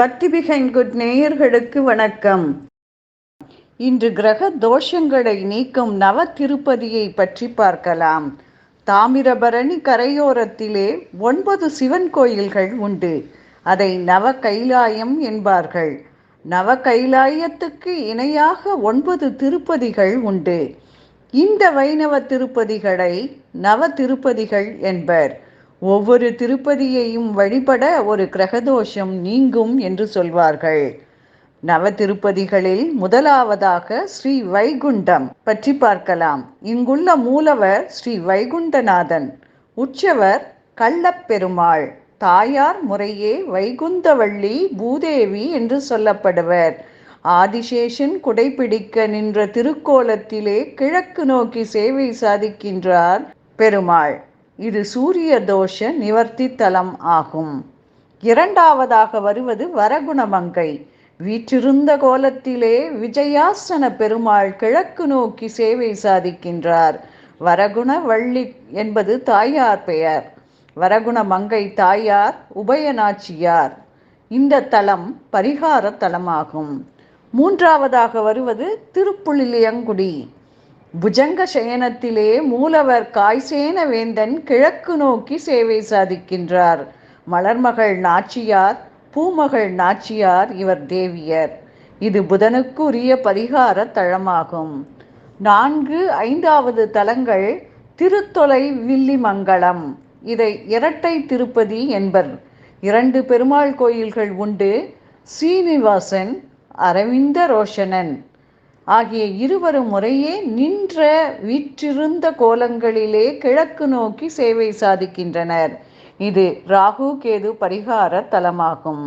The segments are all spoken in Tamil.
பக்தி பிஹைண்ட் குட் நேயர்களுக்கு வணக்கம். இன்று கிரக தோஷங்களை நீக்கும் நவ திருப்பதியை பற்றி பார்க்கலாம். தாமிரபரணி கரையோரத்திலே ஒன்பது சிவன் கோயில்கள் உண்டு. அதை நவ கைலாயம் என்பார்கள். நவ கைலாயத்துக்கு இணையாக ஒன்பது திருப்பதிகள் உண்டு. இந்த வைணவ திருப்பதிகளை நவ திருப்பதிகள் என்பர். ஒவ்வொரு திருப்பதியையும் வழிபட ஒரு கிரகதோஷம் நீங்கும் என்று சொல்வார்கள். நவ திருப்பதிகளில் முதலாவதாக ஸ்ரீ வைகுண்டம் பற்றி பார்க்கலாம். இங்குள்ள மூலவர் ஸ்ரீ வைகுண்டநாதன் உற்சவர் கள்ளப்பெருமாள் தாயார் முறையே வைகுந்தவள்ளி பூதேவி என்று சொல்லப்படுவர். ஆதிசேஷன் குடைபிடிக்க நின்ற திருக்கோலத்திலே கிழக்கு நோக்கி சேவை சாதிக்கின்றார் பெருமாள். இது சூரிய தோஷ நிவர்த்தி தலம் ஆகும். இரண்டாவதாக வருவது வரகுணமங்கை வீற்றிருந்த கோலத்திலே விஜயாசன பெருமாள் கிழக்கு நோக்கி சேவை சாதிக்கின்றார். வரகுண வள்ளி என்பது தாயார் பெயர். வரகுண மங்கை தாயார் உபயநாச்சியார் இந்த தலம் பரிகார தலமாகும். மூன்றாவதாக வருவது திருப்புளிலியங்குடி புஜங்க சயனத்திலே மூலவர் காய்சேன வேந்தன் கிழக்கு நோக்கி சேவை சாதிக்கின்றார். மலர்மகள் நாச்சியார் பூமகள் நாச்சியார் இவர் தேவியர். இது புதனுக்கு உரிய பரிகார தலமாகும். நான்கு ஐந்தாவது தலங்கள் திருத்தொலை வில்லிமங்கலம். இதை இரட்டை திருப்பதி என்பர். இரண்டு பெருமாள் கோயில்கள் உண்டு. சீனிவாசன் அரவிந்த ரோஷனன் ஆகிய இருவரும் முறையே நின்ற வீற்றிருந்த கோலங்களிலே கிழக்கு நோக்கி சேவை சாதிக்கின்றனர். இது ராகு கேது பரிகார தலமாகும்.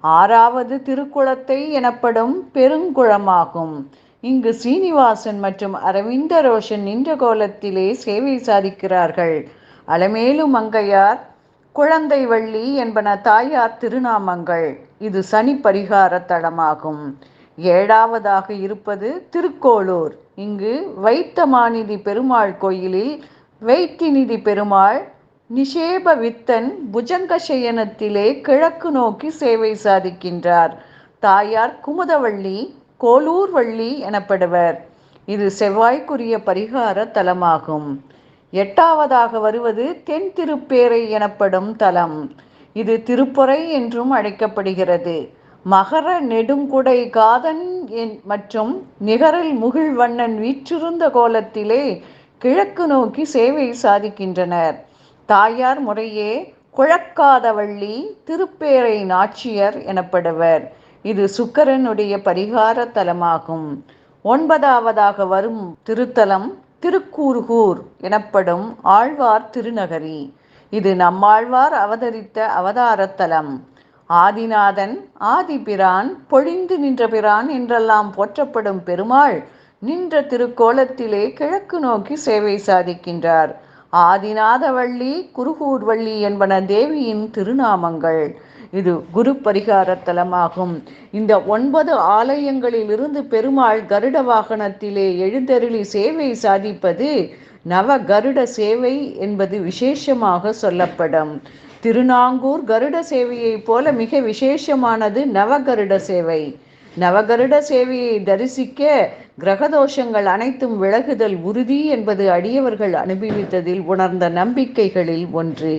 ஆறாவது திருக்குளத்தை எனப்படும் பெருங்குளமாகும். இங்கு சீனிவாசன் மற்றும் அரவிந்த ரோஷன் நின்ற கோலத்திலே சேவை சாதிக்கிறார்கள். அலமேலு மங்கையார் குழந்தை வள்ளி என்பன தாயார் திருநாமங்கள். இது சனி பரிகார தலமாகும். ஏழாவதாக இருப்பது திருக்கோளூர். இங்கு வைத்தமாநிதி பெருமாள் கோயிலில் வைத்திநிதி பெருமாள் நிஷேப வித்தன் புஜங்க சயனத்திலே கிழக்கு நோக்கி சேவை சாதிக்கின்றார். தாயார் குமுதவள்ளி கோலூர் வள்ளி எனப்படுவர். இது செவ்வாய்க்குரிய பரிகார தலமாகும். எட்டாவதாக வருவது தென் திருப்பேரை எனப்படும் தலம். இது திருப்பொறை என்றும் அழைக்கப்படுகிறது. மகர நெடுங்குடை காதன் மற்றும் நிகரில் முகிழ்வண்ணன் வீற்றிருந்த கோலத்திலே கிழக்கு நோக்கி சேவை சாதிக்கின்றனர். தாயார் முறையே குழக்காதவள்ளி திருப்பேரை நாச்சியர் எனப்படுவர். இது சுக்கரனுடைய பரிகார தலமாகும். ஒன்பதாவதாக வரும் திருத்தலம் திருக்கூர்கூர் எனப்படும் ஆழ்வார் திருநகரி. இது நம்மாழ்வார் அவதரித்த அவதாரத்தலம் ஆதிநாதன் ஆதிபிரான் பொழிந்து நின்ற பிரான் என்றெல்லாம் போற்றப்படும் பெருமாள் நின்ற திருக்கோலத்திலே கிழக்கு நோக்கி சேவை சாதிக்கின்றார். ஆதிநாதவள்ளி குருகூர்வள்ளி என்பன தேவியின் திருநாமங்கள். இது குரு பரிகார தலமாகும். இந்த ஒன்பது ஆலயங்களிலிருந்து பெருமாள் கருட வாகனத்திலே எழுந்தருளி சேவை சாதிப்பது நவ கருட சேவை என்பது விசேஷமாக சொல்லப்படும். திருநாங்கூர் கருட சேவையைப் போல மிக விசேஷமானது நவகருட சேவை. நவகருட சேவையை தரிசிக்க கிரகதோஷங்கள் அனைத்தும் விலகுதல் உறுதி என்பது அடியவர்கள் அனுபவித்ததில் உணர்ந்த நம்பிக்கைகளில் ஒன்று.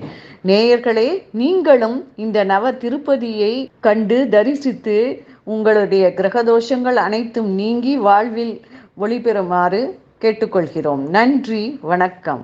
நேயர்களே நீங்களும் இந்த நவ திருப்பதியை கண்டு தரிசித்து உங்களுடைய கிரகதோஷங்கள் அனைத்தும் நீங்கி வாழ்வில் ஒளிபெறுமாறு கேட்டுக்கொள்கிறோம். நன்றி வணக்கம்.